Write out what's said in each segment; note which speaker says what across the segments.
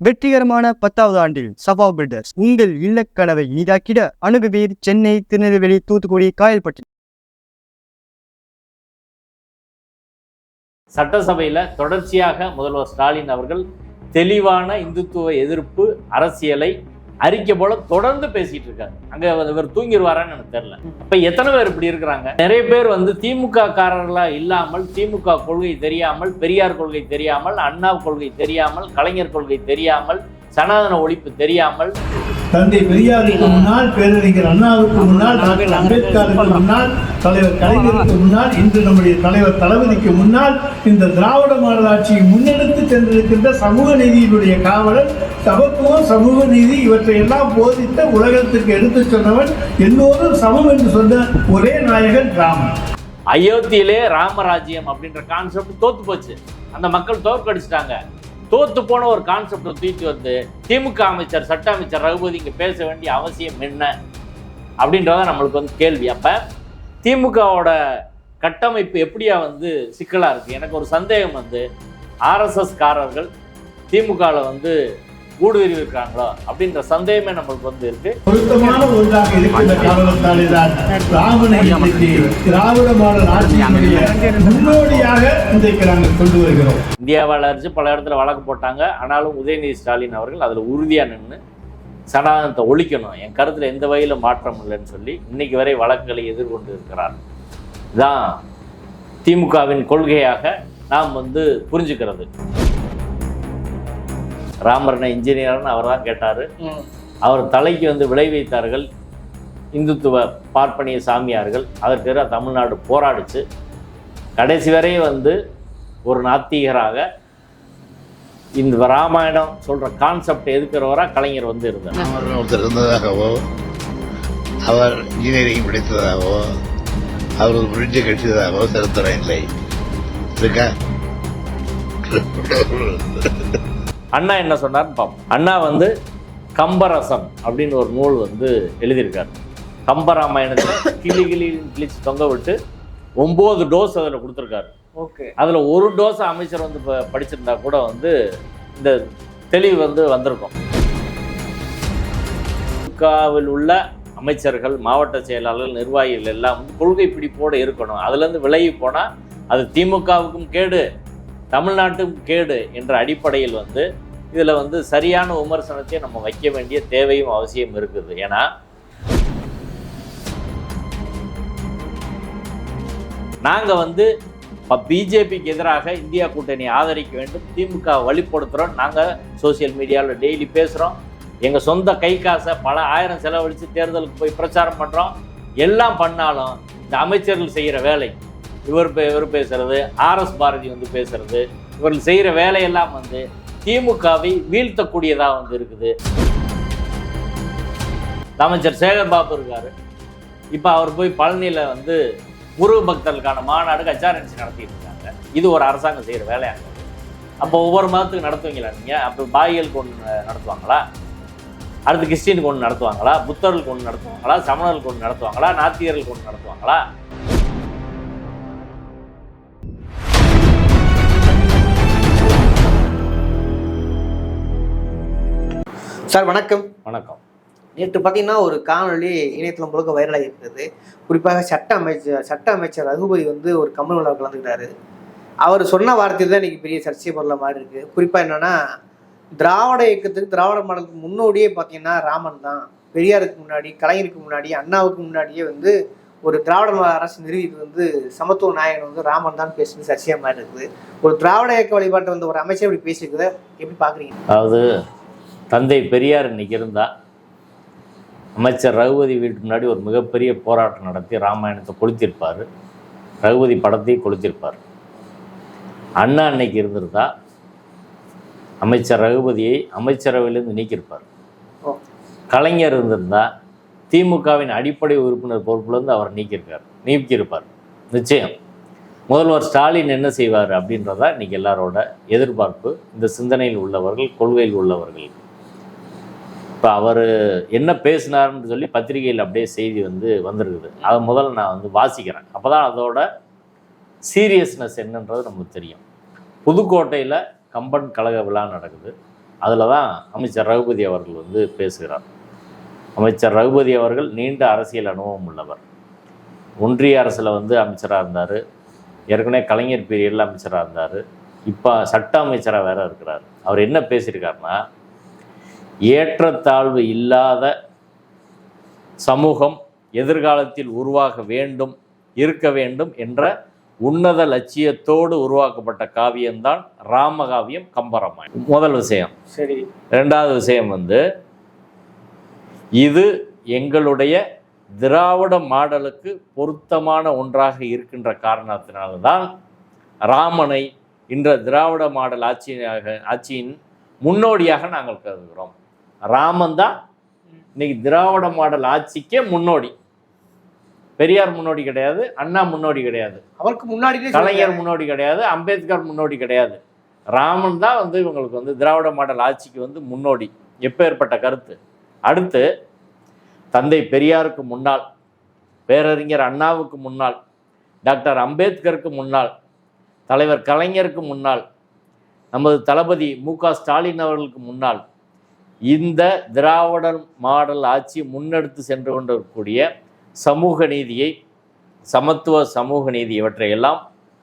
Speaker 1: வெற்றிகரமான பத்தாவது ஆண்டில் சபா பில்டர்ஸ் உங்கள் இல்லக்கனவை இனிதாக்கிட அணுகுவீர் சென்னை திருநெல்வேலி தூத்துக்குடி காயல்பட்டி.
Speaker 2: சட்டசபையில் தொடர்ச்சியாக முதல்வர் ஸ்டாலின் அவர்கள் தெளிவான இந்துத்துவ எதிர்ப்பு அரசியலை அறிக்கை போல தொடர்ந்து பேசிட்டு இருக்காரு. அங்க இவர் தூங்கிடுவாரான்னு எனக்கு தெரியல. அப்ப எத்தனை பேர் இப்படி இருக்கிறாங்க? நிறைய பேர் வந்து திமுக காரர்களா இல்லாமல் திமுக கொள்கை தெரியாமல் பெரியார் கொள்கை தெரியாமல் அண்ணா கொள்கை தெரியாமல் கலைஞர் கொள்கை தெரியாமல் சனாதன ஒழிப்பு தெரியாமல்
Speaker 3: தந்தை பெரியாருக்கு முன்னால் பேரறிஞர் அண்ணாவுக்கு முன்னால் டாக்டர் அம்பேத்கருக்கு முன்னால் தலைவர் கலைஞருக்கு முன்னால் இன்று நம்முடைய தலைவர் தளபதிக்கு முன்னால் இந்த திராவிட மாடல் ஆட்சியை முன்னெடுத்து சென்றிருக்கின்ற சமூக நீதியினுடைய காவலர் சமத்துவம் சமூக நீதி இவற்றை எல்லாம் போதித்த உலகத்திற்கு எடுத்துச் சொன்னவன் எல்லோரும் சமம் என்று சொன்ன ஒரே நாயகன் ராமன்.
Speaker 2: அயோத்தியிலே ராமராஜ்யம் அப்படின்ற கான்செப்ட் தோத்து போச்சு. அந்த மக்கள் தோற்கடிச்சிட்டாங்க. தோத்து போன ஒரு கான்செப்டை தூக்கி வந்து திமுக அமைச்சர் சட்ட அமைச்சர் ரகுபதி இங்கே பேச வேண்டிய அவசியம் என்ன அப்படின்றத நம்மளுக்கு வந்து கேள்வி. அப்போ திமுகவோட கட்டமைப்பு எப்படியா வந்து சிக்கலாக இருக்குது எனக்கு ஒரு சந்தேகம் வந்து ஆர்எஸ்எஸ்காரர்கள் திமுகவில் வந்து ஊடுருவிருக்காங்களோ அப்படின்ற சந்தேகமே நம்மளுக்கு வந்து இருக்கு.
Speaker 3: பொருத்தமான ஒன்றாக இருக்கின்ற காரணத்தாலே தான் ராமனை இன்றைக்கு திராவிட மாடல் ஆட்சியினுடைய முன்னோடியாக இன்றைக்கு நாங்கள் கொண்டு வருகிறோம்.
Speaker 2: இந்தியாவில் அரிச்சு பல இடத்துல வழக்கு போட்டாங்க. ஆனாலும் உதயநிதி ஸ்டாலின் அவர்கள் அதில் உறுதியாக நின்று சனாதனத்தை ஒழிக்கணும். என் கருத்தில் எந்த வகையிலும் மாற்றம் இல்லைன்னு சொல்லி இன்னைக்கு வரை வழக்குகளை எதிர்கொண்டு இருக்கிறார். இதான் திமுகவின் கொள்கையாக நாம் வந்து புரிஞ்சுக்கிறது. ராமரனை இன்ஜினியர்னு அவர் தான் கேட்டார் அவர் தலைக்கு வந்து விளை வைத்தார்கள். இந்துத்துவ பார்ப்பனிய சாமியார்கள். அதற்கு எதிராக தமிழ்நாடு போராடிச்சு. கடைசி வரை வந்து ஒரு நாத்திகராக இந்த ராமாயணம் சொல்ற கான்செப்ட் எதுக்கிறவராக கலைஞர் வந்து இருந்தார்.
Speaker 4: அவர் ஒருத்தர் இருந்ததாகவோ அவர் இன்ஜினியரிங் படித்ததாகவோ அவர் ஒரு பிரிட்ஜை கட்டியதாகவோ சரித்திரம் இல்லை. இருக்கா
Speaker 2: அண்ணா என்ன சொன்னார்னு பார்ப்போம் அண்ணா வந்து கம்பரசம் அப்படின்னு ஒரு நூல் வந்து எழுதியிருக்காரு. கம்பராமாயணத்தை கிளி கிளி கிழிச்சு தொங்க விட்டு ஒம்பது டோஸ் அதில் கொடுத்துருக்காரு.
Speaker 1: ஓகே.
Speaker 2: அதில் ஒரு டோஸ் அமைச்சர் வந்து இப்போ படிச்சிருந்தா கூட வந்து இந்த தெளிவு வந்து வந்திருக்கும். திமுகவில் உள்ள அமைச்சர்கள் மாவட்ட செயலாளர்கள் நிர்வாகிகள் எல்லாம் வந்து கொள்கை பிடிப்போடு இருக்கணும் அதுலேருந்து விலகி போனால் அது திமுகவுக்கும் கேடு. தமிழ்நாட்டு கேடு என்ற அடிப்படையில் வந்து இதில் வந்து சரியான விமர்சனத்தை நம்ம வைக்க வேண்டிய தேவையும் அவசியம் இருக்குது. ஏன்னா நாங்கள் வந்து இப்போ பிஜேபிக்கு எதிராக இந்தியா கூட்டணி ஆதரிக்க வேண்டும் திமுக வழிப்படுத்துகிறோம் நாங்கள் சோஷியல் மீடியாவில் டெய்லி பேசுகிறோம் எங்கள் சொந்த கை காசை பல ஆயிரம் செலவழித்து தேர்தலுக்கு போய் பிரச்சாரம் பண்ணுறோம் எல்லாம் பண்ணாலும் இந்த அமைச்சர்கள் செய்கிற வேலை இவர் பே இவர் பேசுறது ஆர்எஸ் பாரதி வந்து பேசுறது இவர்கள் செய்கிற வேலையெல்லாம் வந்து திமுகவை வீழ்த்தக்கூடியதாக வந்து இருக்குது. அமைச்சர் சேகர் பாபு இருக்காரு. இப்போ அவர் போய் பழனியில் வந்து குரு பக்தர்களுக்கான மாநாடு கச்சாரன்சி நடத்திட்டு இருக்காங்க. இது ஒரு அரசாங்கம் செய்கிற வேலையாக அப்போ ஒவ்வொரு மதத்துக்கு நடத்துவீங்களா நீங்கள் அப்போ பாய்களுக்கு ஒன்று நடத்துவாங்களா? அடுத்து கிறிஸ்டினுக்கு ஒன்று நடத்துவாங்களா? புத்தர்களுக்கு ஒன்று நடத்துவாங்களா? சமணர்களுக்கு ஒன்று நடத்துவாங்களா? நாத்தியர்கள் ஒன்று நடத்துவாங்களா?
Speaker 5: சார் வணக்கம்.
Speaker 2: வணக்கம்.
Speaker 5: நேற்று பார்த்தீங்கன்னா ஒரு காணொளி இணையதளம் முழுக்க வைரலாகி இருக்கிறது குறிப்பாக சட்ட அமைச்சர் சட்ட அமைச்சர் ரகுபதி வந்து ஒரு கமல் விழாவில் கலந்துக்கிட்டாரு. அவர் சொன்ன வார்த்தை தான் இன்னைக்கு பெரிய சர்ச்சை பொருள மாதிரி இருக்கு குறிப்பாக என்னன்னா திராவிட இயக்கத்துக்கு திராவிட மாடலுக்கு முன்னோடியே பார்த்தீங்கன்னா ராமன் தான். பெரியாருக்கு முன்னாடி கலைஞருக்கு முன்னாடி அண்ணாவுக்கு முன்னாடியே வந்து ஒரு திராவிட மாடல் அரசு நிறுவிட்டு வந்து சமத்துவ நாயகன் வந்து ராமன் தான் பேசுறது சர்ச்சையாக மாதிரி இருக்குது ஒரு திராவிட இயக்க வழிபாட்டு வந்த ஒரு அமைச்சர் இப்படி பேசியிருக்கிறத எப்படி பார்க்குறீங்க
Speaker 2: அதாவது தந்தை பெரியார் இன்னைக்கு இருந்தா அமைச்சர் ரகுபதி வீட்டு முன்னாடி ஒரு மிகப்பெரிய போராட்டம் நடத்தி ராமாயணத்தை கொளுத்திருப்பார் ரகுபதி படத்தையும் கொளுத்திருப்பார் அண்ணா அன்னைக்கு இருந்திருந்தா அமைச்சர் ரகுபதியை அமைச்சரவையிலிருந்து நீக்கியிருப்பார். கலைஞர் இருந்திருந்தா திமுகவின் அடிப்படை உறுப்பினர் பொறுப்புலேருந்து அவர் நீக்கியிருக்கார். நீக்கியிருப்பார். நிச்சயம். முதல்வர் ஸ்டாலின் என்ன செய்வார் அப்படின்றதா இன்னைக்கு எல்லாரோட எதிர்பார்ப்பு. இந்த சிந்தனையில் உள்ளவர்கள் கொள்கையில் உள்ளவர்கள். இப்போ அவர் என்ன பேசினார்னு சொல்லி பத்திரிகையில் அப்படியே செய்தி வந்து வந்திருக்குது. அதை முதல்ல நான் வந்து வாசிக்கிறேன். அப்போ தான் அதோட சீரியஸ்னஸ் என்னன்றது நமக்கு தெரியும். புதுக்கோட்டையில் கம்பன் கழக விழா நடக்குது. அதில் தான் அமைச்சர் ரகுபதி அவர்கள் வந்து பேசுகிறார். அமைச்சர் ரகுபதி அவர்கள் நீண்ட அரசியல் அனுபவம் உள்ளவர். ஒன்றிய அரசில் வந்து அமைச்சராக இருந்தார். ஏற்கனவே கலைஞர் பீரியடில் அமைச்சராக இருந்தார். இப்போ சட்ட அமைச்சராக வேற இருக்கிறார். அவர் என்ன பேசியிருக்காருன்னா ஏற்றத்தாழ்வு இல்லாத சமூகம் எதிர்காலத்தில் உருவாக வேண்டும் இருக்க வேண்டும் என்ற உன்னத லட்சியத்தோடு உருவாக்கப்பட்ட காவியம்தான் ராமகாவியம் கம்பராமாயணம். முதல் விஷயம்.
Speaker 5: சரி.
Speaker 2: ரெண்டாவது விஷயம் வந்து இது எங்களுடைய திராவிட மாடலுக்கு பொருத்தமான ஒன்றாக இருக்கின்ற காரணத்தினால்தான் ராமனை இன்ற திராவிட மாடல் ஆட்சியாக ஆட்சியின் முன்னோடியாக நாங்கள் கருதுகிறோம். ராமன் தான் இன்னைக்கு திராவிட மாடல் ஆட்சிக்கே முன்னோடி. பெரியார் முன்னோடி கிடையாது அண்ணா முன்னோடி கிடையாது.
Speaker 5: அவருக்கு முன்னாடி
Speaker 2: கலைஞர் முன்னோடி கிடையாது அம்பேத்கர் முன்னோடி கிடையாது. ராமன் தான் வந்து இவங்களுக்கு வந்து திராவிட மாடல் ஆட்சிக்கு வந்து முன்னோடி எப்பேற்பட்ட கருத்து. அடுத்து தந்தை பெரியாருக்கு முன்னால் பேரறிஞர் அண்ணாவுக்கு முன்னால் டாக்டர் அம்பேத்கருக்கு முன்னால் தலைவர் கலைஞருக்கு முன்னால் நமது தளபதி மு க ஸ்டாலின் அவர்களுக்கு முன்னால் இந்த திராவிட மாடல் ஆட்சி முன்னெடுத்து சென்று கொண்டிருக்கக்கூடிய சமூக நீதியை சமத்துவ சமூக நீதி இவற்றையெல்லாம்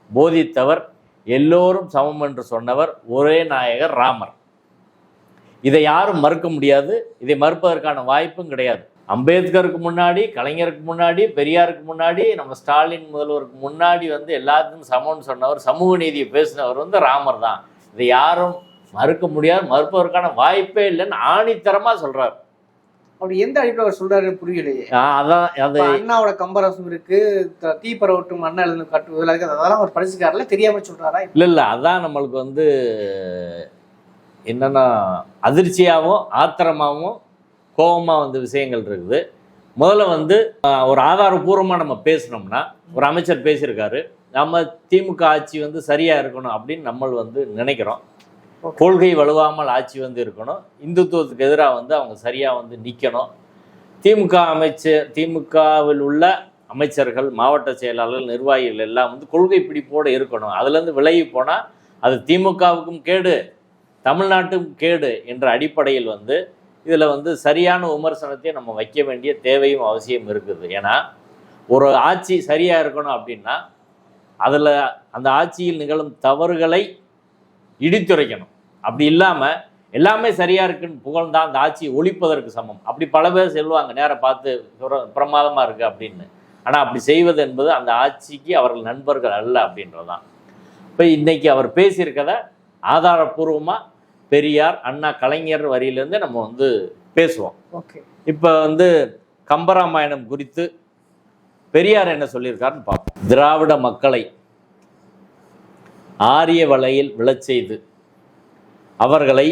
Speaker 2: போதித்தவர் எல்லோரும் சமம் என்று சொன்னவர் ஒரே நாயகர் ராமர். இதை யாரும் மறுக்க முடியாது. இதை மறுப்பதற்கான வாய்ப்பும் கிடையாது. அம்பேத்கருக்கு முன்னாடி கலைஞருக்கு முன்னாடி பெரியாருக்கு முன்னாடி நம்ம ஸ்டாலின் முதல்வருக்கு முன்னாடி வந்து எல்லாத்துக்கும் சமம்னு சொன்னவர் சமூக நீதியை பேசினவர் வந்து ராமர் தான். இதை யாரும் மறுக்க முடியாது மறுப்பதற்கான வாய்ப்பே இல்லைன்னு ஆணித்தரமாக சொல்றார்.
Speaker 5: அப்படி எந்த அடிப்படையில் அவர் சொல்றாரு புரியலையே.
Speaker 2: அதான் அது
Speaker 5: அண்ணாவோட கம்பரசம் இருக்கு த- பரவட்டும் அண்ணா எழுந்து கட்டு இதெல்லாம் இருக்கு அதெல்லாம் அவர் படிச்சுக்காருல தெரியாம சொல்றாரா?
Speaker 2: இல்லை இல்லை அதான் நம்மளுக்கு வந்து என்னன்னா அதிர்ச்சியாகவும் ஆத்திரமாகவும் கோபமாக வந்து விஷயங்கள் இருக்குது. முதல்ல வந்து ஒரு ஆதாரபூர்வமாக நம்ம பேசினோம்னா ஒரு அமைச்சர் பேசியிருக்காரு நம்ம திமுக ஆட்சி வந்து சரியாக இருக்கணும் அப்படின்னு நம்ம வந்து நினைக்கிறோம். கொள்கை வலுவாமல் ஆட்சி வந்து இருக்கணும். இந்துத்துவத்துக்கு எதிராக வந்து அவங்க சரியாக வந்து நிற்கணும் திமுக அமைச்சர் திமுகவில் உள்ள அமைச்சர்கள் மாவட்ட செயலாளர்கள் நிர்வாகிகள் எல்லாம் வந்து கொள்கை பிடிப்போடு இருக்கணும். அதுலேருந்து விலகி போனால் அது திமுகவுக்கும் கேடு தமிழ்நாட்டுக்கும் கேடு என்ற அடிப்படையில் வந்து இதில் வந்து சரியான விமர்சனத்தை நம்ம வைக்க வேண்டிய தேவையும் அவசியம் இருக்குது. ஏன்னா ஒரு ஆட்சி சரியாக இருக்கணும் அப்படின்னா அதில் அந்த ஆட்சியில் நிகழும் தவறுகளை இடித்துரைக்கணும். அப்படி இல்லாமல் எல்லாமே சரியாக இருக்குன்னு புகழ்ந்தா அந்த ஆட்சியை ஒழிப்பதற்கு சமம். அப்படி பல பேர் சொல்லுவாங்க நேரா பார்த்து பிர- பிரமாதமா இருக்கு அப்படின்னு. ஆனால் அப்படி செய்வது என்பது அந்த ஆட்சிக்கு அவர்கள் நண்பர்கள் அல்ல அப்படின்றதான் இப்போ இன்னைக்கு அவர் பேசியிருக்கத ஆதாரபூர்வமாக பெரியார் அண்ணா கலைஞர் வரியிலேருந்து நம்ம வந்து பேசுவோம்.
Speaker 5: ஓகே.
Speaker 2: இப்போ வந்து கம்பராமாயணம் குறித்து பெரியார் என்ன சொல்லியிருக்காருன்னு பார்ப்போம். திராவிட மக்களை ஆரிய வலையில் விழச் செய்து அவர்களை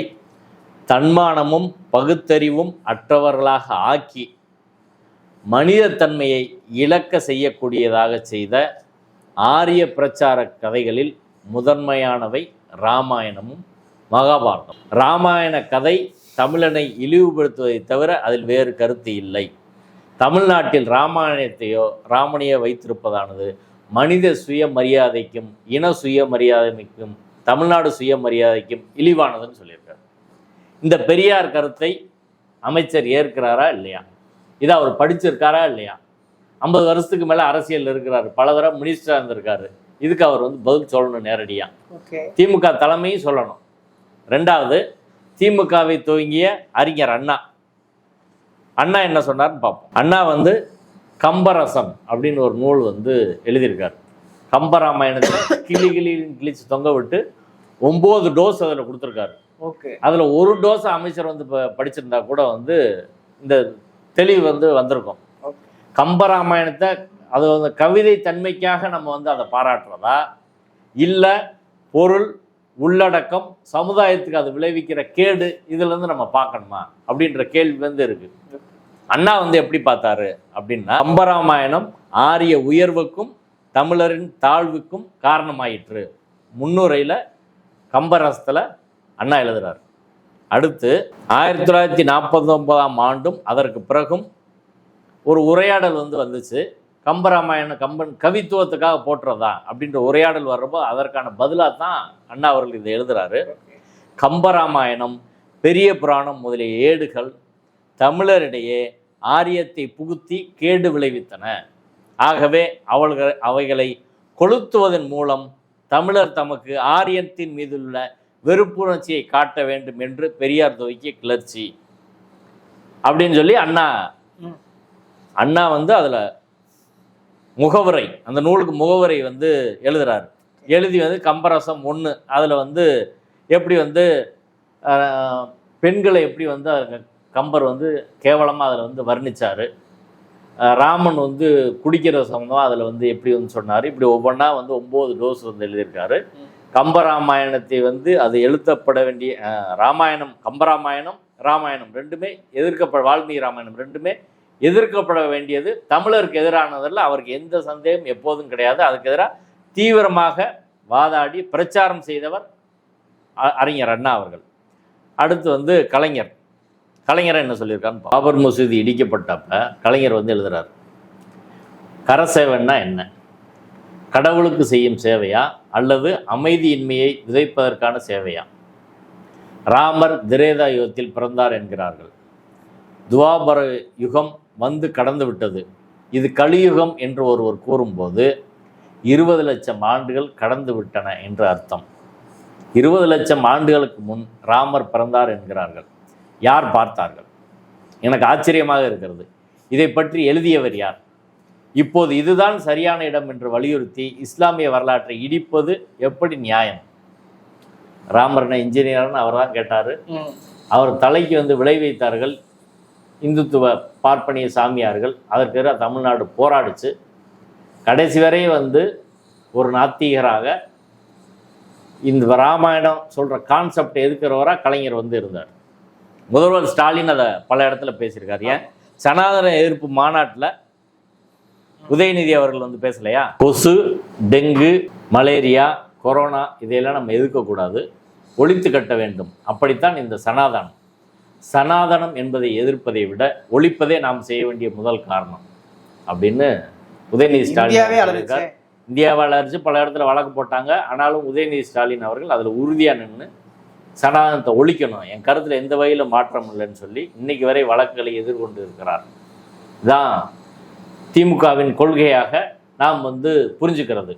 Speaker 2: தன்மானமும் பகுத்தறிவும் அற்றவர்களாக ஆக்கி மனிதத்தன்மையை இழக்க செய்யக்கூடியதாக செய்த ஆரிய பிரச்சார கதைகளில் முதன்மையானவை ராமாயணமும் மகாபாரதம். ராமாயண கதை தமிழனை இழிவுபடுத்துவதை தவிர அதில் வேறு கருத்து இல்லை. தமிழ்நாட்டில் ராமாயணத்தையோ ராமனையோ வைத்திருப்பதானது மனித சுயமரியாதைக்கும் இன சுயமரியாதைக்கும் தமிழ்நாடு சுயமரியாதைக்கும் இழிவானதுன்னு சொல்லியிருக்காரு. இந்த பெரியார் கருத்தை அமைச்சர் ஏற்கிறாரா இல்லையா? இதை அவர் படிச்சிருக்காரா இல்லையா? ஐம்பது வருஷத்துக்கு மேலே அரசியல் இருக்கிறாரு. பல தடவை மினிஸ்டராக இருந்திருக்காரு. இதுக்கு அவர் வந்து பதில் சொல்லணும் நேரடியாக திமுக தலைமையும் சொல்லணும். ரெண்டாவது திமுகவை துவங்கிய அறிஞர் அண்ணா. அண்ணா என்ன சொன்னார்னு பார்ப்போம். அண்ணா வந்து கம்பரசம் அப்படின்னு ஒரு நூல் வந்து எழுதியிருக்காரு. கம்பராமாயணத்தை கிளி கிளின்னு கிழிச்சு தொங்க விட்டு ஒம்பது டோஸ் அதில் கொடுத்துருக்காரு.
Speaker 5: ஓகே.
Speaker 2: அதில் ஒரு டோஸ் அமைச்சர் வந்து இப்போ படிச்சிருந்தா கூட வந்து இந்த தெளிவு வந்து வந்திருக்கும். கம்பராமாயணத்தை அது வந்து கவிதை தன்மைக்காக நம்ம வந்து அதை பாராட்டுறதா? இல்லை பொருள் உள்ளடக்கம் சமுதாயத்துக்கு அது விளைவிக்கிற கேடு இதுலேருந்து நம்ம பார்க்கணுமா? அப்படின்ற கேள்வி வந்து இருக்கு. அண்ணா வந்து எப்படி பார்த்தாரு அப்படின்னா கம்பராமாயணம் ஆரிய உயர்வுக்கும் தமிழரின் தாழ்வுக்கும் காரணமாயிற்று. முன்னுரையில் கம்பரசத்தில் அண்ணா எழுதுகிறார் அடுத்து ஆயிரத்தி தொள்ளாயிரத்தி நாற்பத்தொன்பதாம் ஆண்டும் அதற்கு பிறகும் ஒரு உரையாடல் வந்து வந்துச்சு. கம்பராமாயணம் கம்பன் கவித்துவத்துக்காக போட்டுறதா அப்படின்ற உரையாடல் வர்றப்போ அதற்கான பதிலாக தான் அண்ணா அவர்கள் இதை எழுதுகிறாரு கம்பராமாயணம் பெரிய புராணம் முதலிய ஏடுகள் தமிழரிடையே ஆரியத்தை புகுத்தி கேடு விளைவித்தன. ஆகவே அவள்கள் அவைகளை கொளுத்துவதன் மூலம் தமிழர் தமக்கு ஆரியத்தின் மீதுள்ள வெறுப்புணர்ச்சியை காட்ட வேண்டும் என்று பெரியார் துவக்கிய கிளர்ச்சி. அப்படின்னு சொல்லி அண்ணா. அண்ணா வந்து அதுல முகவுரை அந்த நூலுக்கு முகவுரை வந்து எழுதுறாரு. எழுதி வந்து கம்பரசம் ஒன்று அதில் வந்து எப்படி வந்து பெண்களை எப்படி வந்து கம்பர் வந்து கேவலமாக அதில் வந்து வர்ணிச்சாரு. ஆஹ், ராமன் வந்து குடிக்கிற சம்பந்தம் அதில் வந்து எப்படி வந்து சொன்னார்? இப்படி ஒவ்வொன்றா வந்து ஒம்பது டோஸ் வந்து எழுதியிருக்காரு. கம்பராமாயணத்தை வந்து அது எழுத்தப்பட வேண்டிய ராமாயணம் கம்பராமாயணம் ராமாயணம் ரெண்டுமே எதிர்க்கப்பட வால்மீகி ராமாயணம் ரெண்டுமே எதிர்க்கப்பட வேண்டியது. தமிழருக்கு எதிரானதில் அவருக்கு எந்த சந்தேகம் எப்போதும் கிடையாது. அதுக்கு எதிராக தீவிரமாக வாதாடி பிரச்சாரம் செய்தவர் அ- அறிஞர் அண்ணா அவர்கள். அடுத்து வந்து கலைஞர். கலைஞர் என்ன சொல்லியிருக்காரு பாபர் மசூதி இடிக்கப்பட்டப்ப கலைஞர் வந்து எழுதுறார். கரசேவைன்னா என்ன? கடவுளுக்கு செய்யும் சேவையா? அல்லது அமைதியின்மையை விதைப்பதற்கான சேவையா? ராமர் திரேதா யுகத்தில் பிறந்தார் என்கிறார்கள். துவாபர யுகம் வந்து கடந்து விட்டது. இது கலியுகம் என்று ஒருவர் கூறும்போது இருபது லட்சம் ஆண்டுகள் கடந்து விட்டன என்று அர்த்தம். இருபது லட்சம் ஆண்டுகளுக்கு முன் ராமர் பிறந்தார் என்கிறார்கள். யார் பார்த்தார்கள்? எனக்கு ஆச்சரியமாக இருக்கிறது. இதை பற்றி எழுதியவர் யார்? இப்போது இதுதான் சரியான இடம் என்று வலியுறுத்தி இஸ்லாமிய வரலாற்றை இடிப்பது எப்படி நியாயம்? ராமர்ன இன்ஜினியர்னு அவர் தான் கேட்டார். அவர் தலைக்கு வந்து விளை வைத்தார்கள். இந்துத்துவ பார்ப்பனிய சாமியார்கள். அதற்கு தமிழ்நாடு போராடிச்சு. கடைசி வரை வந்து ஒரு நாத்திகராக இந்த ராமாயணம் சொல்கிற கான்செப்ட் எதுக்கிறவராக கலைஞர் வந்து இருந்தார். முதல்வர் ஸ்டாலின் அதை பல இடத்துல பேசியிருக்காரு. ஏன்? சனாதன எதிர்ப்பு மாநாட்டில் உதயநிதி அவர்கள் வந்து பேசலையா? கொசு டெங்கு மலேரியா கொரோனா இதையெல்லாம் நம்ம எதிர்க்கக்கூடாது. ஒழித்து கட்ட வேண்டும். அப்படித்தான் இந்த சனாதனம். சனாதனம் என்பதை எதிர்ப்பதை விட ஒழிப்பதே நாம் செய்ய வேண்டிய முதல் காரணம். அப்படின்னு உதயநிதி ஸ்டாலின் சொல்லியிருக்கார். இந்தியாவை அலரிச்சு பல இடத்துல வழக்கு போட்டாங்க. ஆனாலும் உதயநிதி ஸ்டாலின் அவர்கள் அதில் உறுதியாக நின்று சனாதனத்தை ஒழிக்கணும். என் கருத்தில் எந்த வகையிலும் மாற்றம் இல்லைன்னு சொல்லி இன்னைக்கு வரை வழக்குகளை எதிர்கொண்டு இருக்கிறார். இதான் திமுகவின் கொள்கையாக நாம் வந்து புரிஞ்சுக்கிறது.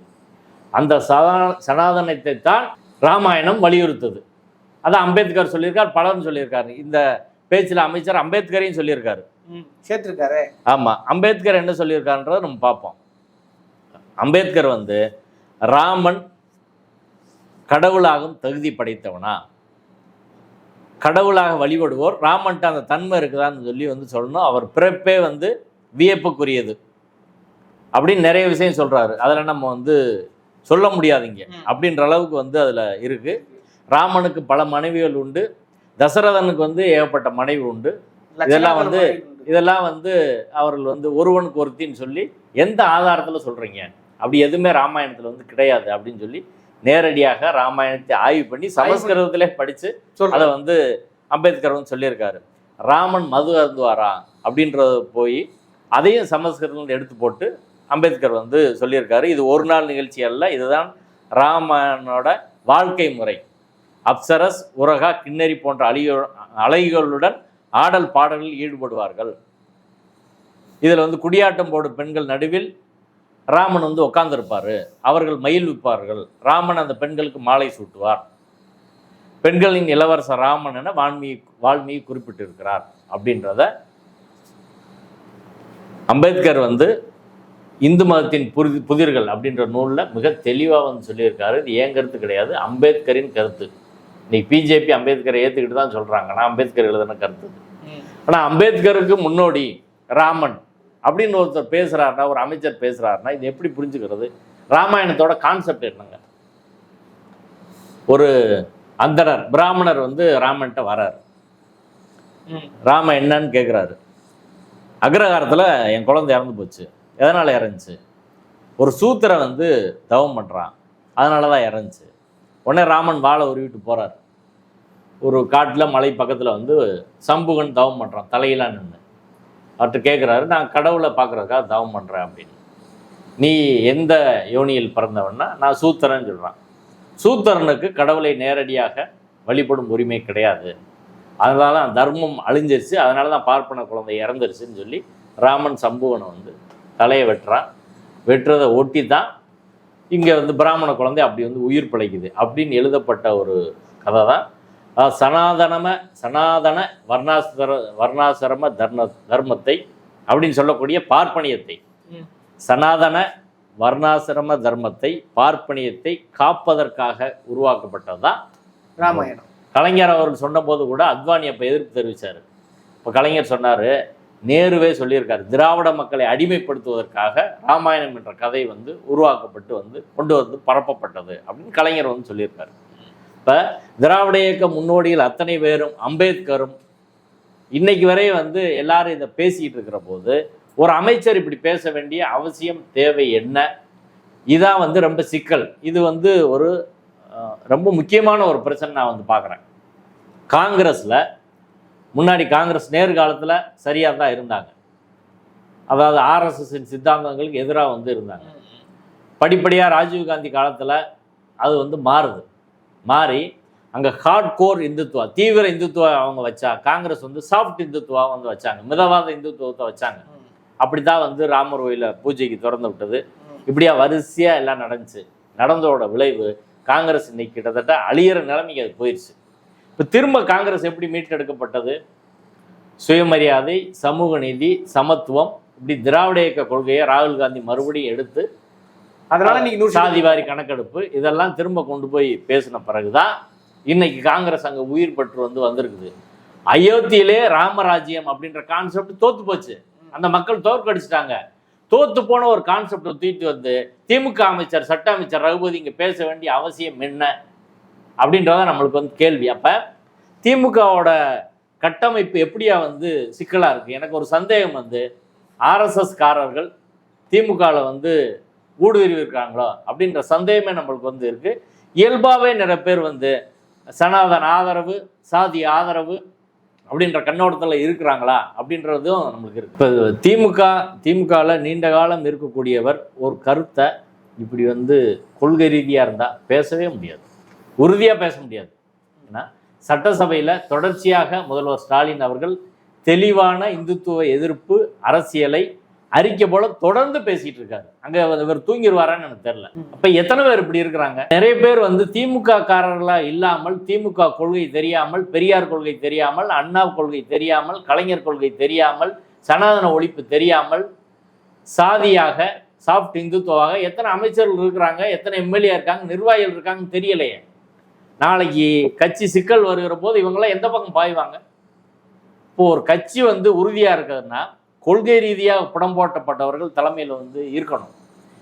Speaker 2: அந்த சதா சனாதனத்தை தான் ராமாயணம் வலியுறுத்துது. அதான் அம்பேத்கர் சொல்லியிருக்கார் பலரும் சொல்லியிருக்காரு. இந்த பேச்சில் அமைச்சர் அம்பேத்கரையும் சொல்லியிருக்காரு.
Speaker 5: சேர்த்திருக்காரு.
Speaker 2: ஆமாம் அம்பேத்கர் என்ன சொல்லியிருக்காருன்றதை நம்ம பார்ப்போம். அம்பேத்கர் வந்து ராமன் கடவுளாகும் தகுதி படைத்தவனா? கடவுளாக வழிபடுவோர் ராமன்ட்ட அந்த தன்மை இருக்குதான்னு சொல்லி வந்து சொல்லணும். அவர் பிறப்பே வந்து வியப்புக்குரியது. அப்படின்னு நிறைய விஷயம் சொல்றாரு. அதில் நம்ம வந்து சொல்ல முடியாதுங்க. அப்படின்ற அளவுக்கு வந்து அதில் இருக்கு. ராமனுக்கு பல மனைவிகள் உண்டு. தசரதனுக்கு வந்து ஏகப்பட்ட மனைவி உண்டு. இதெல்லாம் வந்து இதெல்லாம் வந்து அவர்கள் வந்து ஒருவனுக்கு ஒருத்தின்னு சொல்லி எந்த ஆதாரத்தில் சொல்கிறீங்க அப்படி எதுவுமே ராமாயணத்தில் வந்து கிடையாது அப்படின்னு சொல்லி நேரடியாக ராமாயணத்தை ஆய்வு பண்ணி சமஸ்கிருதத்திலே படித்து அதை வந்து அம்பேத்கர் வந்து சொல்லியிருக்காரு. ராமன் மது அருந்துவாரா அப்படின்றத போய் அதையும் சமஸ்கிருதம் எடுத்து போட்டு அம்பேத்கர் வந்து சொல்லியிருக்காரு. இது ஒரு நாள் நிகழ்ச்சி அல்ல இதுதான் ராமனோட வாழ்க்கை முறை. அப்சரஸ் உரகா கிண்ணறி போன்ற அழியோ அலைகளுடன் ஆடல் பாடலில் ஈடுபடுவார்கள். இதில் வந்து குடியாட்டம் போடும் பெண்கள் நடுவில் ராமன் வந்து உட்கார்ந்திருப்பாரு அவர்கள் மயில் விற்பார்கள். ராமன் அந்த பெண்களுக்கு மாலை சூட்டுவார். பெண்களின் இளவரசர் ராமன் என வால்மீகி வால்மீகி குறிப்பிட்டிருக்கிறார் அப்படின்றத அம்பேத்கர் வந்து இந்து மதத்தின் புதி புதிர்கள் அப்படின்ற நூலில் மிக தெளிவாக வந்து சொல்லியிருக்காரு. இது ஏன் கருத்து கிடையாது. அம்பேத்கரின் கருத்து. இன்னைக்கு பிஜேபி அம்பேத்கரை ஏற்றுக்கிட்டு தான் சொல்கிறாங்க நான் அம்பேத்கர் எழுதின கருத்து. ஆனால் அம்பேத்கருக்கு முன்னோடி ராமன். அப்படின்னு ஒருத்தர் பேசுகிறாருன்னா ஒரு அமைச்சர் பேசுகிறாருன்னா இது எப்படி புரிஞ்சுக்கிறது? ராமாயணத்தோட கான்செப்ட் என்னங்க? ஒரு அந்தனர் பிராமணர் வந்து ராமன்ட்ட வராரு. ராம என்னன்னு கேட்குறாரு அக்ரகாரத்தில் என் குழந்தை இறந்து போச்சு. எதனால் இறந்துச்சு? ஒரு சூத்திரை வந்து தவம் பண்ணுறான் அதனால தான் இறந்துச்சு. உடனே ராமன் வாழை உருவிட்டு போகிறார் ஒரு காட்டில் மலை பக்கத்தில் வந்து சம்புகன் தவம் பண்ணுறான் தலையெல்லாம் நின்று அவர்கிட்ட கேட்குறாரு நான் கடவுளை பார்க்குறதுக்காக தவம் பண்ணுறேன் அப்படின்னு. நீ எந்த யோனியில் பிறந்தவன்னா? நான் சூத்திரன்னு சொல்கிறான் சூத்திரனுக்கு கடவுளை நேரடியாக வழிபடும் உரிமை கிடையாது. அதனால தான் தர்மம் அழிஞ்சிருச்சு. அதனால தான் பார்ப்பன குழந்தை இறந்துருச்சுன்னு சொல்லி ராமன் சம்புவனை வந்து தலையை வெட்டுறான். வெட்டுறதை ஒட்டி தான் இங்கே வந்து பிராமண குழந்தை அப்படி வந்து உயிர் பிழைக்குது அப்படின்னு எழுதப்பட்ட ஒரு கதை தான் சனாதனம சனாதன வர்ணாசிர வர்ணாசிரம தர்ம தர்மத்தை அப்படின்னு சொல்லக்கூடிய பார்ப்பனியத்தை. சனாதன வர்ணாசிரம தர்மத்தை பார்ப்பனியத்தை காப்பதற்காக உருவாக்கப்பட்டது தான்
Speaker 5: ராமாயணம்.
Speaker 2: கலைஞர் அவர்கள் சொன்னபோது கூட அத்வானி அப்போ எதிர்ப்பு தெரிவித்தார் இப்போ கலைஞர் சொன்னார் நேருவே சொல்லியிருக்காரு திராவிட மக்களை அடிமைப்படுத்துவதற்காக ராமாயணம் என்ற கதை வந்து உருவாக்கப்பட்டு வந்து கொண்டு வந்து பரப்பப்பட்டது அப்படின்னு கலைஞர் வந்து சொல்லியிருக்காரு. இப்போ திராவிட இயக்க முன்னோடியில் அத்தனை பேரும் அம்பேத்கரும் இன்னைக்கு வரை வந்து எல்லாரும் இதை பேசிக்கிட்டு இருக்கிற போது ஒரு அமைச்சர் இப்படி பேச வேண்டிய அவசியம் தேவை என்ன? இதான் வந்து ரொம்ப சிக்கல். இது வந்து ஒரு ரொம்ப முக்கியமான ஒரு பிரச்சனை நான் வந்து பார்க்குறேன். காங்கிரஸில் முன்னாடி காங்கிரஸ் நேர்காலத்தில் சரியாக தான் இருந்தாங்க. அதாவது ஆர்எஸ்எஸ்ஸின் சித்தாந்தங்களுக்கு எதிராக வந்து இருந்தாங்க. படிப்படியாக ராஜீவ்காந்தி காலத்தில் அது வந்து மாறுது. மாறி அங்கே ஹார்ட் கோர் இந்துத்துவா தீவிர இந்துத்துவா அவங்க வச்சா காங்கிரஸ் வந்து சாஃப்ட் இந்துத்துவா வந்து வச்சாங்க. மிதவாத இந்துத்துவத்தை வச்சாங்க. அப்படி தான் வந்து ராமர் கோயிலை பூஜைக்கு திறந்து விட்டது. இப்படியா வரிசையாக எல்லாம் நடந்துச்சு. நடந்ததோட விளைவு காங்கிரஸ் இன்னைக்கு கிட்டத்தட்ட அழியிற நிலைமைக்கு அது போயிடுச்சு இப்போ திரும்ப காங்கிரஸ் எப்படி மீட்டெடுக்கப்பட்டது? சுயமரியாதை சமூக நீதி சமத்துவம் இப்படி திராவிட இயக்க கொள்கையை ராகுல் காந்தி மறுபடியும் எடுத்து
Speaker 5: அதனால நீங்க நூறு
Speaker 2: சாதிவாரி கணக்கெடுப்பு இதெல்லாம் திரும்ப கொண்டு போய் பேசின பிறகுதான் இன்னைக்கு காங்கிரஸ் அங்க உயிர் பற்று வந்து வந்திருக்குது. அயோத்தியிலே ராமராஜ்யம் அப்படின்ற கான்செப்ட் தோத்து போச்சு. அந்த மக்கள் தோற்கடிச்சிட்டாங்க. தோத்து போன ஒரு கான்செப்டை தூக்கிட்டு வந்து திமுக அமைச்சர் சட்ட அமைச்சர் ரகுபதி இங்க பேச வேண்டிய அவசியம் என்ன? அப்படின்றத நம்மளுக்கு வந்து கேள்வி. அப்ப திமுகவோட கட்டமைப்பு எப்படியா வந்து சிக்கலா இருக்கு? எனக்கு ஒரு சந்தேகம் வந்து ஆர்எஸ்எஸ் காரர்கள் திமுகவில் வந்து ஊடுருவிருக்காங்களோ அப்படின்ற சந்தேகமே நம்மளுக்கு வந்து இருக்கு. இயல்பாகவே நிறைய பேர் வந்து சனாதன ஆதரவு சாதி ஆதரவு அப்படின்ற கண்ணோட்டத்தில் இருக்கிறாங்களா அப்படின்றதும் நம்மளுக்கு இருக்கு. இப்போ திமுக திமுகவில் நீண்ட காலம் இருக்கக்கூடியவர் ஒரு கருத்தை இப்படி வந்து கொள்கை ரீதியாக இருந்தால் பேசவே முடியாது. உறுதியாக பேச முடியாது. ஏன்னா சட்டசபையில் தொடர்ச்சியாக முதல்வர் ஸ்டாலின் அவர்கள் தெளிவான இந்துத்துவ எதிர்ப்பு அரசியலை அறிக்கை போல தொடர்ந்து பேசிட்டு இருக்காரு. அங்க இவர் தூங்கிடுவாரான்னு எனக்கு தெரியல. அப்ப எத்தனை பேர் இப்படி இருக்கிறாங்க? நிறைய பேர் வந்து திமுக காரர்களா இல்லாமல் திமுக கொள்கை தெரியாமல் பெரியார் கொள்கை தெரியாமல் அண்ணா கொள்கை தெரியாமல் கலைஞர் கொள்கை தெரியாமல் சனாதன ஒழிப்பு தெரியாமல் சாதியாக சாஃப்ட் இந்துத்துவாக எத்தனை அமைச்சர்கள் இருக்கிறாங்க எத்தனை எம்எல்ஏ இருக்காங்க நிர்வாகிகள் இருக்காங்கன்னு தெரியலையே. நாளைக்கு கட்சி சிக்கல் வருகிற போது இவங்கெல்லாம் எந்த பக்கம் பாய்வாங்க? இப்போ ஒரு கட்சி வந்து உறுதியா இருக்குதுன்னா கொள்கை ரீதியாக புடம் போட்டப்பட்டவர்கள் தலைமையில் வந்து இருக்கணும்.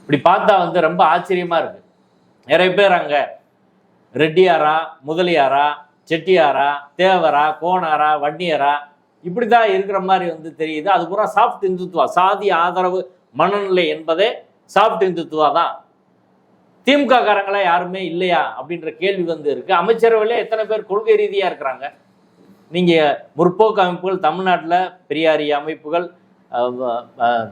Speaker 2: இப்படி பார்த்தா வந்து ரொம்ப ஆச்சரியமா இருக்கு. நிறைய பேர் அங்கே ரெட்டியாரா முதலியாரா செட்டியாரா தேவரா கோணாரா வன்னியரா இப்படி தான் இருக்கிற மாதிரி வந்து தெரியுது. அது பூரா சாஃப்ட் இந்துத்துவா. சாதி ஆதரவு மனநிலை என்பதே சாஃப்ட் இந்துத்துவா தான் திமுக காரங்களா யாருமே இல்லையா அப்படின்ற கேள்வி வந்து இருக்கு. அமைச்சரவையில் எத்தனை பேர் கொள்கை ரீதியாக இருக்கிறாங்க? நீங்கள் முற்போக்கு அமைப்புகள் தமிழ்நாட்டில் பெரியாரிய அமைப்புகள்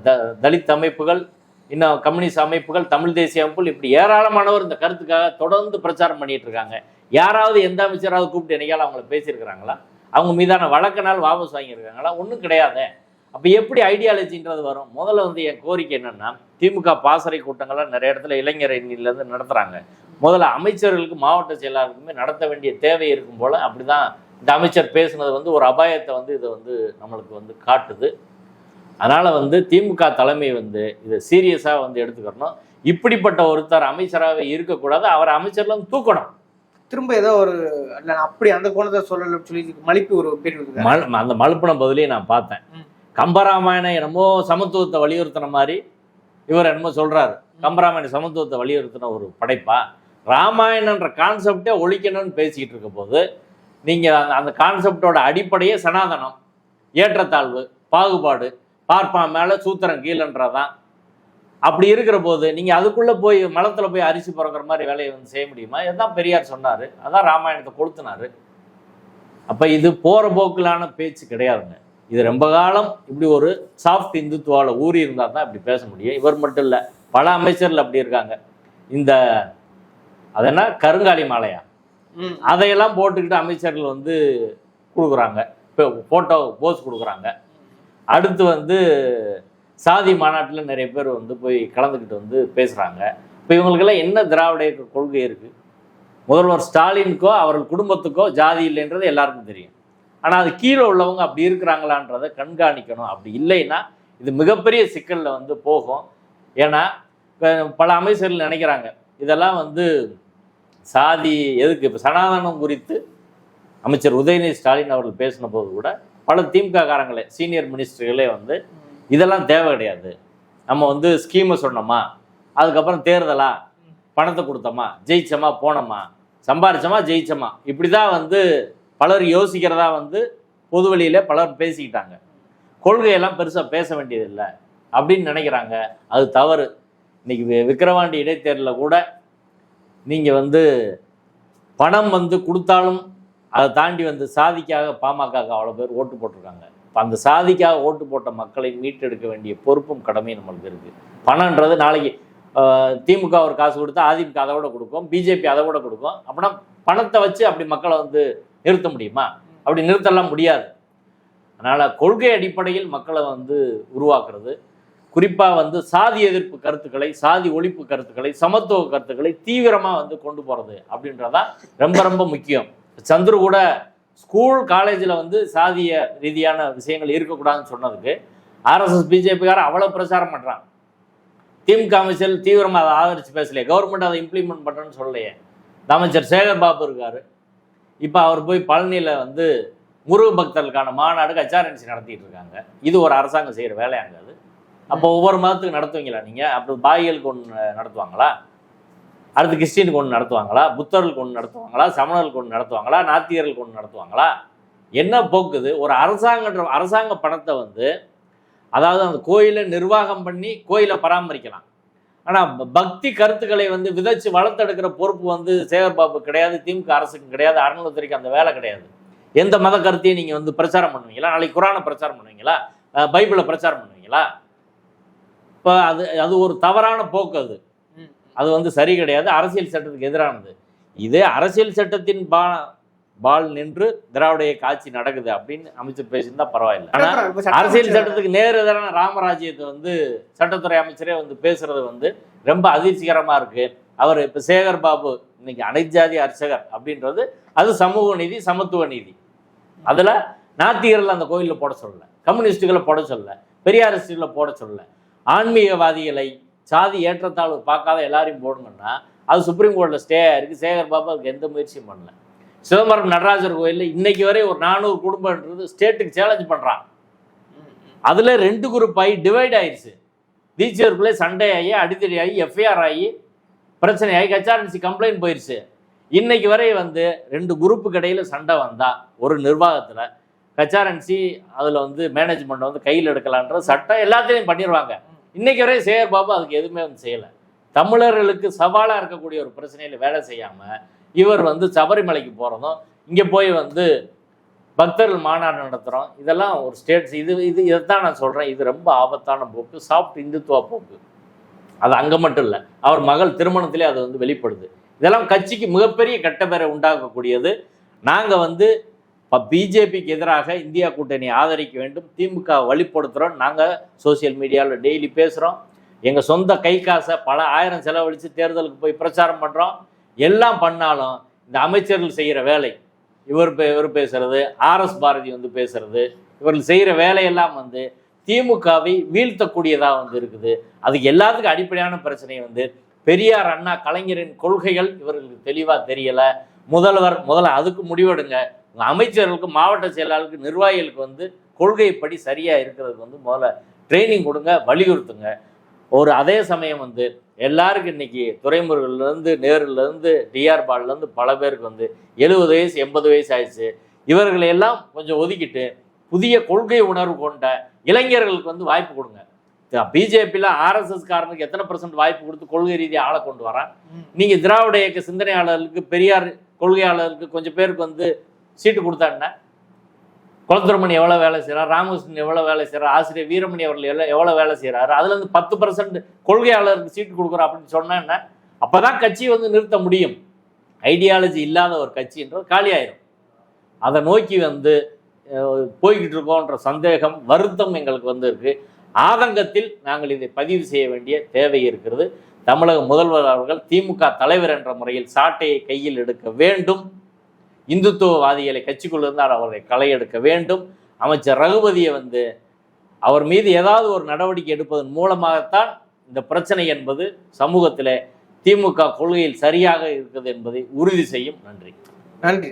Speaker 2: த- தலித் அமைப்புகள் இன்னும் கம்யூனிஸ்ட் அமைப்புகள் தமிழ் தேசிய அமைப்புகள் இப்படி ஏராளமானவர் இந்த கருத்துக்காக தொடர்ந்து பிரச்சாரம் பண்ணிட்டு இருக்காங்க. யாராவது எந்த அமைச்சராவது கூப்பிட்டு என்னைக்கால அவங்கள பேசியிருக்கிறாங்களா? அவங்க மீதான வழக்கினால் வாபஸ் வாங்கியிருக்காங்களா? ஒன்றும் கிடையாது. அப்போ எப்படி ஐடியாலஜின்றது வரும்? முதல்ல வந்து என் கோரிக்கை என்னென்னா திமுக பாசறை கூட்டங்கள்லாம் நிறைய இடத்துல இளைஞர் அணியிலேருந்து நடத்துகிறாங்க முதல்ல அமைச்சர்களுக்கு மாவட்ட செயலாளருக்குமே நடத்த வேண்டிய தேவை இருக்கும் போல அப்படிதான் இந்த அமைச்சர் பேசுனது வந்து ஒரு அபாயத்தை வந்து இதை வந்து நம்மளுக்கு வந்து காட்டுது. அதனால் வந்து திமுக தலைமை வந்து இதை சீரியஸாக வந்து எடுத்துக்கிறணும். இப்படிப்பட்ட ஒருத்தர் அமைச்சராகவே இருக்கக்கூடாது. அவர் அமைச்சர்ல இருந்து தூக்கணும்.
Speaker 5: திரும்ப ஏதோ ஒரு இல்ல, அப்படி அந்த கோணத்தை சொல்லல சொல்லி மலிப்பு ஒரு பேர்
Speaker 2: அந்த மலுப்பின பதிலையும் நான் பார்த்தேன். கம்பராமாயணம் என்னமோ சமத்துவத்தை வலியுறுத்தின மாதிரி இவர் என்னமோ சொல்றாரு. கம்பராமாயண சமத்துவத்தை வலியுறுத்தின ஒரு படைப்பா. ராமாயணன்ற கான்செப்டே ஒழிக்கணும்னு பேசிக்கிட்டு இருக்க போது நீங்க அந்த- அந்த கான்செப்டோட அடிப்படையே சனாதனம் ஏற்றத்தாழ்வு பாகுபாடு பார்ப்பான் மேல சூத்திரம் கீழன்றதான். அப்படி இருக்கிற போது நீங்க அதுக்குள்ள போய் மலத்துல போய் அரிசி பிறக்கிற மாதிரி வேலையை வந்து செய்ய முடியுமா? இதுதான் பெரியார் சொன்னாரு. அதான் ராமாயணத்தை கொளுத்துனாரு. அப்ப இது போற போக்கிலான பேச்சு கிடையாதுங்க. இது ரொம்ப காலம் இப்படி ஒரு சாஃப்ட் இந்துத்துவால ஊறி இருந்தா தான் இப்படி பேச முடியும். இவர் மட்டும் இல்ல பல அமைச்சர்கள் அப்படி இருக்காங்க. இந்த அது என்ன? கருங்காலி மாலையா. அதையெல்லாம் போட்டுக்கிட்டு அமைச்சர்கள் வந்து கொடுக்குறாங்க. இப்போ ஃபோட்டோ போஸ் கொடுக்குறாங்க. அடுத்து வந்து சாதி மாநாட்டில் நிறைய பேர் வந்து போய் கலந்துக்கிட்டு வந்து பேசுகிறாங்க இப்போ இவங்களுக்கெல்லாம் என்ன திராவிட இயக்க கொள்கை இருக்குது முதல்வர் ஸ்டாலினுக்கோ அவர்கள் குடும்பத்துக்கோ ஜாதி இல்லைன்றது எல்லாருக்கும் தெரியும். ஆனால் அது கீழே உள்ளவங்க அப்படி இருக்கிறாங்களான்றதை கண்காணிக்கணும். அப்படி இல்லைன்னா இது மிகப்பெரிய சிக்கலில் வந்து போகும். ஏன்னா பல அமைச்சர்கள் நினைக்கிறாங்க இதெல்லாம் வந்து சாதி எதுக்கு? இப்போ சனாதனம் குறித்து அமைச்சர் உதயநிதி ஸ்டாலின் அவர்கள் பேசின போது கூட பல திமுக காரங்களே சீனியர் மினிஸ்டர்களே வந்து இதெல்லாம் தேவை கிடையாது. நம்ம வந்து ஸ்கீமை சொன்னோமா? அதுக்கப்புறம் தேர்தலா? பணத்தை கொடுத்தோமா? ஜெயிச்சோமா? போனோமா? சம்பாரிச்சோமா? ஜெயிச்சோமா? இப்படி தான் வந்து பலர் யோசிக்கிறதா வந்து பொது வழியில் பலர் பேசிக்கிட்டாங்க. கொள்கையெல்லாம் பெருசாக பேச வேண்டியதில்லை அப்படின்னு நினைக்கிறாங்க. அது தவறு. இன்னைக்கு வி- விக்கிரவாண்டி இடைத்தேர்தலில் கூட நீங்கள் வந்து பணம் வந்து கொடுத்தாலும் அதை தாண்டி வந்து சாதிக்காக பாமகக்கு அவ்வளோ பேர் ஓட்டு போட்டிருக்காங்க. இப்போ அந்த சாதிக்காக ஓட்டு போட்ட மக்களை மீட்டெடுக்க வேண்டிய பொறுப்பும் கடமையும் நம்மளுக்கு இருக்குது பணன்றது நாளைக்கு திமுக ஒரு காசு கொடுத்தா அதிமுக அதை விட கொடுக்கும் பிஜேபி அதை விட கொடுக்கும். அப்படின்னா பணத்தை வச்சு அப்படி மக்களை வந்து நிறுத்த முடியுமா? அப்படி நிறுத்தலாம் முடியாது. அதனால் கொள்கை அடிப்படையில் மக்களை வந்து உருவாக்குறது. குறிப்பாக வந்து சாதி எதிர்ப்பு கருத்துக்களை சாதி ஒழிப்பு கருத்துக்களை சமத்துவ கருத்துக்களை தீவிரமாக வந்து கொண்டு போகிறது அப்படின்றதான் ரொம்ப ரொம்ப முக்கியம். சந்துரு கூட ஸ்கூல் காலேஜில் வந்து சாதிய ரீதியான விஷயங்கள் இருக்கக்கூடாதுன்னு சொன்னதுக்கு ஆர்எஸ்எஸ் பிஜேபிக்காரன் அவ்வளோ பிரச்சாரம் பண்ணுறான் திமுக அமைச்சர் தீவிரமாக அதை ஆதரித்து பேசலையே. கவர்மெண்ட் அதை இம்ப்ளிமெண்ட் பண்ணுறேன்னு சொல்லலையே. அமைச்சர் சேகர் பாபு இருக்கார். இப்போ அவர் போய் பழனியில் வந்து முருக பக்தர்களுக்கான மாநாடு கச்சாரன்சி நடத்திட்டு இருக்காங்க. இது ஒரு அரசாங்கம் செய்கிற வேலையாங்க அது. அப்போ ஒவ்வொரு மதத்துக்கு நடத்துவீங்களா நீங்கள் அப்புறம் பாய்களுக்கு ஒன்று நடத்துவாங்களா? அடுத்து கிறிஸ்டின் கொண்டு நடத்துவாங்களா? புத்தர்கள் கொண்டு நடத்துவாங்களா? சமணர்கள் கொண்டு நடத்துவாங்களா? நாத்தியர்கள் கொண்டு நடத்துவாங்களா? என்ன போக்குது? ஒரு அரசாங்க அரசாங்க பணத்தை வந்து அதாவது அந்த கோயிலை நிர்வாகம் பண்ணி கோயிலை பராமரிக்கலாம். ஆனால் பக்தி கருத்துக்களை வந்து விதைச்சு வளர்த்தெடுக்கிற பொறுப்பு வந்து சேகர்பாபு கிடையாது திமுக அரசுக்கு கிடையாது அறநிலைத்துறைக்கு அந்த வேலை கிடையாது. எந்த மத கருத்தையும் நீங்கள் வந்து பிரச்சாரம் பண்ணுவீங்களா? நாளைக்கு குரானை பிரச்சாரம் பண்ணுவீங்களா? பைபிளை பிரச்சாரம் பண்ணுவீங்களா? இப்போ அது அது ஒரு தவறான போக்கு அது. அது வந்து சரி கிடையாது. அரசியல் சட்டத்துக்கு எதிரானது. இதே அரசியல் சட்டத்தின் பா பால் நின்று திராவிட இயக்க ஆட்சி நடக்குது அப்படின்னு அமைச்சர் பேசியிருந்தா பரவாயில்லை. ஆனா
Speaker 5: இப்ப சட்ட
Speaker 2: அரசியல் சட்டத்துக்கு நேர் எதிரான ராமராஜ்யத்தை வந்து சட்டத்துறை அமைச்சரே வந்து பேசுறது வந்து ரொம்ப அதிர்ச்சிகரமா இருக்கு. அவர் இப்ப சேகர் பாபு இன்னைக்கு அனைத்து ஜாதி அர்ச்சகர் அப்படின்றது அது சமூக நீதி சமத்துவ நீதி. அதுல நாத்திகர்கள் அந்த கோயில்ல போட சொல்லல. கம்யூனிஸ்டுகளை போட சொல்லல. பெரியாரிஸ்டுகளை போட சொல்லல. ஆன்மீகவாதிகளை சாதி ஏற்றத்தாழ்வு பார்க்காத எல்லாரையும் போடணும்னா அது சுப்ரீம் கோர்ட்டில் ஸ்டே ஆயிருக்கு. சேகர் பாபா அதுக்கு எந்த முயற்சியும் பண்ணல. சிதம்பரம் நடராஜர் கோயிலில் இன்னைக்கு வரை ஒரு நானூறு குடும்பம்ன்றது ஸ்டேட்டுக்கு சேலஞ்ச் பண்ணுறான் அதில் ரெண்டு குரூப் ஆகி டிவைட் ஆயிடுச்சு தீட்சியருக்குள்ளே சண்டை ஆகி அடித்தடி ஆகி எஃப்ஐஆர் ஆகி பிரச்சனை ஆகி ஹெச்ஆர்என்சி கம்ப்ளைண்ட் போயிடுச்சு இன்னைக்கு வரை வந்து ரெண்டு குரூப்புக்கு இடையில சண்டை வந்தால் ஒரு நிர்வாகத்தில் ஹெச்ஆர்என்சி அதில் வந்து மேனேஜ்மெண்ட் வந்து கையில் எடுக்கலான்ற சட்டம் எல்லாத்தையும் பண்ணிடுவாங்க இன்னைக்கு வரை சேகர் பாபு அதுக்கு எதுவுமே வந்து செய்யலை. தமிழர்களுக்கு சவாலாக இருக்கக்கூடிய ஒரு பிரச்சனையில் வேலை செய்யாமல் இவர் வந்து சபரிமலைக்கு போகிறதும் இங்கே போய் வந்து பக்தர்கள் மாநாடு நடத்துகிறோம் இதெல்லாம் ஒரு ஸ்டேட்ஸ் இது இது இதை தான் நான் சொல்கிறேன் இது ரொம்ப ஆபத்தான போக்கு. சாஃப்ட் இந்துத்துவ போக்கு. அது அங்கே மட்டும் இல்லை. அவர் மகள் திருமணத்திலே அது வந்து வெளிப்படுது. இதெல்லாம் கட்சிக்கு மிகப்பெரிய கெட்டபெயரை உண்டாக்கக்கூடியது. நாங்கள் வந்து இப்போ பிஜேபிக்கு எதிராக இந்தியா கூட்டணியை ஆதரிக்க வேண்டும். திமுக வழிப்படுத்துகிறோம் நாங்கள் சோஷியல் மீடியாவில் டெய்லி பேசுகிறோம் எங்கள் சொந்த கை காசை பல ஆயிரம் செலவழித்து தேர்தலுக்கு போய் பிரச்சாரம் பண்ணுறோம் எல்லாம் பண்ணாலும் இந்த அமைச்சர்கள் செய்கிற வேலை இவர் பே இவர் பேசுறது ஆர்எஸ் பாரதி வந்து பேசுறது இவர்கள் செய்கிற வேலையெல்லாம் வந்து திமுகவை வீழ்த்தக்கூடியதாக வந்து இருக்குது. அதுக்கு எல்லாத்துக்கும் அடிப்படையான பிரச்சனை வந்து பெரியார் அண்ணா கலைஞரின் கொள்கைகள் இவர்களுக்கு தெளிவாக தெரியலை. முதல்வர் முதல்ல அதுக்கு முடிவெடுங்க. அமைச்சர்களுக்கு மாவட்ட செயலாளருக்கு நிர்வாகிகளுக்கு வந்து கொள்கைப்படி சரியா இருக்கிறதுக்கு வந்து முதல்ல ட்ரைனிங் கொடுங்க வலியுறுத்துங்க. ஒரு அதே சமயம் வந்து எல்லாருக்கும் இன்னைக்கு துறைமுருகன்லேருந்து நேருலேருந்து டிஆர் பால்லேருந்து பல பேருக்கு வந்து எழுபது வயசு எண்பது வயசு ஆயிடுச்சு. இவர்களை எல்லாம் கொஞ்சம் ஒதுக்கிட்டு புதிய கொள்கை உணர்வு கொண்ட இளைஞர்களுக்கு வந்து வாய்ப்பு கொடுங்க. பிஜேபியில் ஆர்எஸ்எஸ் காரனுக்கு எத்தனை பர்சன்ட் வாய்ப்பு கொடுத்து கொள்கை ரீதியாக ஆளை கொண்டு வரான்? நீங்க திராவிட இயக்க சிந்தனையாளர்களுக்கு பெரியார் கொள்கையாளருக்கு கொஞ்சம் பேருக்கு வந்து சீட்டு கொடுத்தாருன்னா குளத்துரமணி எவ்வளோ வேலை செய்கிறார் ராமகிருஷ்ணன் எவ்வளோ வேலை செய்கிறார் ஆசிரியர் வீரமணி அவர்கள் எவ்வளோ எவ்வளோ வேலை செய்கிறாரு அதுலேருந்து பத்து பர்சன்ட் கொள்கையாளருக்கு சீட்டு கொடுக்குறோம் அப்படின்னு சொன்னா என்ன அப்பதான் கட்சி வந்து நிறுத்த முடியும். ஐடியாலஜி இல்லாத ஒரு கட்சின்றது காலியாயிரும். அதை நோக்கி வந்து போய்கிட்டு இருக்கோன்ற சந்தேகம் வருத்தம் எங்களுக்கு வந்துருக்கு. ஆதங்கத்தில் நாங்கள் இதை பதிவு செய்ய வேண்டிய தேவை இருக்கிறது. தமிழக முதல்வர் அவர்கள் திமுக தலைவர் என்ற முறையில் சாட்டையை கையில் எடுக்க வேண்டும். இந்துத்துவவாதிகளை கட்சிக்குள்ளிருந்து அவரை களை எடுக்க வேண்டும். அமைச்சர் ரகுபதியை வந்து அவர் மீது ஏதாவது ஒரு நடவடிக்கை எடுப்பதன் மூலமாகத்தான் இந்த பிரச்சனை என்பது சமூகத்திலே திமுக கொள்கையில் சரியாக இருக்குது என்பதை உறுதி செய்யும். நன்றி.
Speaker 5: நன்றி.